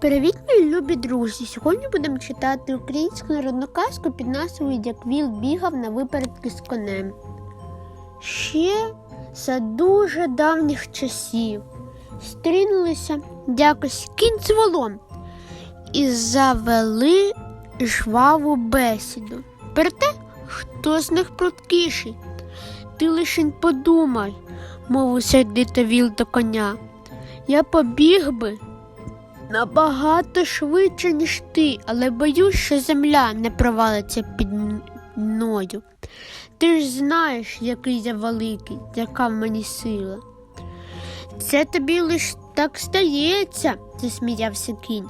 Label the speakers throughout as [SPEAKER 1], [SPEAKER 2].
[SPEAKER 1] Привіт, мої любі друзі! Сьогодні будемо читати українську народну казку під назвою Як Віл бігав на випередки з конем. Ще за дуже давніх часів стрінулися якось кінь з волом і завели жваву бесіду. Про те, хто з них пруткіший. Ти лишень подумай, мовив сердито до коня. Я побіг би набагато швидше, ніж ти, але боюсь, що земля не провалиться під мною. Ти ж знаєш, який я великий, яка в мені сила. Це тобі лиш так стається, засміявся кінь.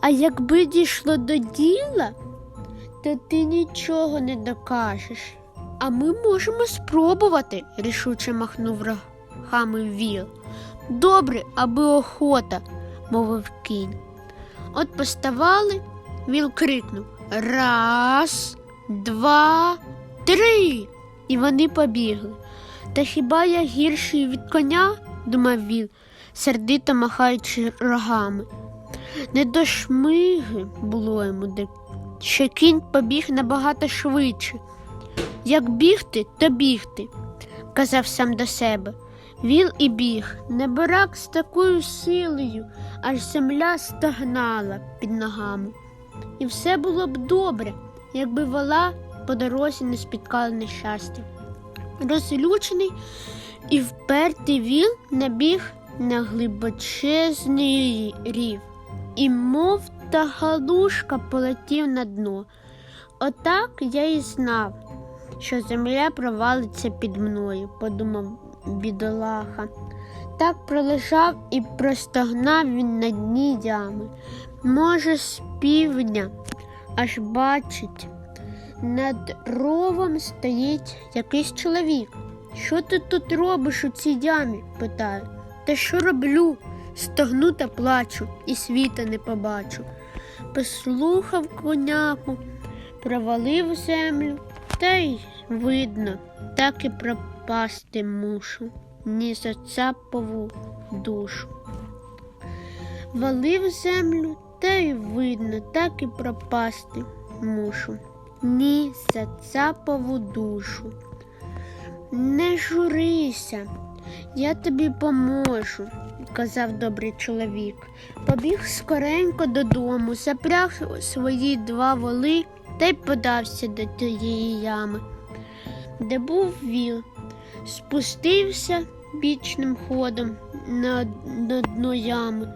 [SPEAKER 1] А якби дійшло до діла, то ти нічого не докажеш. А ми можемо спробувати, рішуче махнув рогами віл. Добре, аби охота, мовив кінь. От поставали, віл крикнув Раз, два, три. І вони побігли. Та хіба я гірший від коня? думав віл, сердито махаючи рогами. Не до шмиги було йому, де що кінь побіг набагато швидше. Як бігти, то бігти, казав сам до себе. Віл і біг, не барак з такою силою, аж земля стогнала під ногами. І все було б добре, якби вола по дорозі не спіткала нещастя. Розлючений і впертий віл набіг на глибочезний рів, і мов та галушка полетів на дно. Отак я і знав, що земля провалиться під мною, подумав бідолаха. Так пролежав і простогнав він на дні ями. Може, з півдня аж бачить, над ровом стоїть якийсь чоловік. Що ти тут робиш у цій ямі? питаю. Та що роблю? Стогну та плачу, і світа не побачу. Послухав коняку, провалив землю, та й видно, так і пропасти мушу, ні за цапову душу. Валив землю, та й видно, так і пропасти мушу, ні за цапову душу. Не журися, я тобі поможу, казав добрий чоловік. Побіг скоренько додому, запряг свої два воли та й подався до тієї ями, де був віл, спустився бічним ходом на, на дно ями,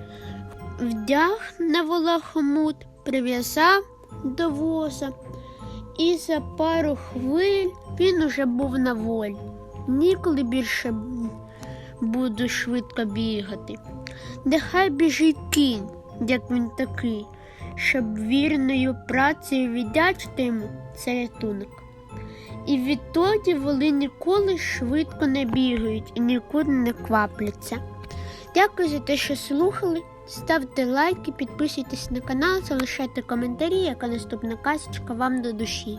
[SPEAKER 1] вдяг на вола хомут, прив'язав до воза, і за пару хвиль він уже був на волі. Ніколи більше буду швидко бігати. Нехай біжить кінь, як він такий, щоб вірною працею віддячити йому це рятунок. І відтоді воли ніколи швидко не бігають і нікуди не квапляться. Дякую за те, що слухали. Ставте лайки, підписуйтесь на канал, залишайте коментарі, яка наступна казочка вам до душі.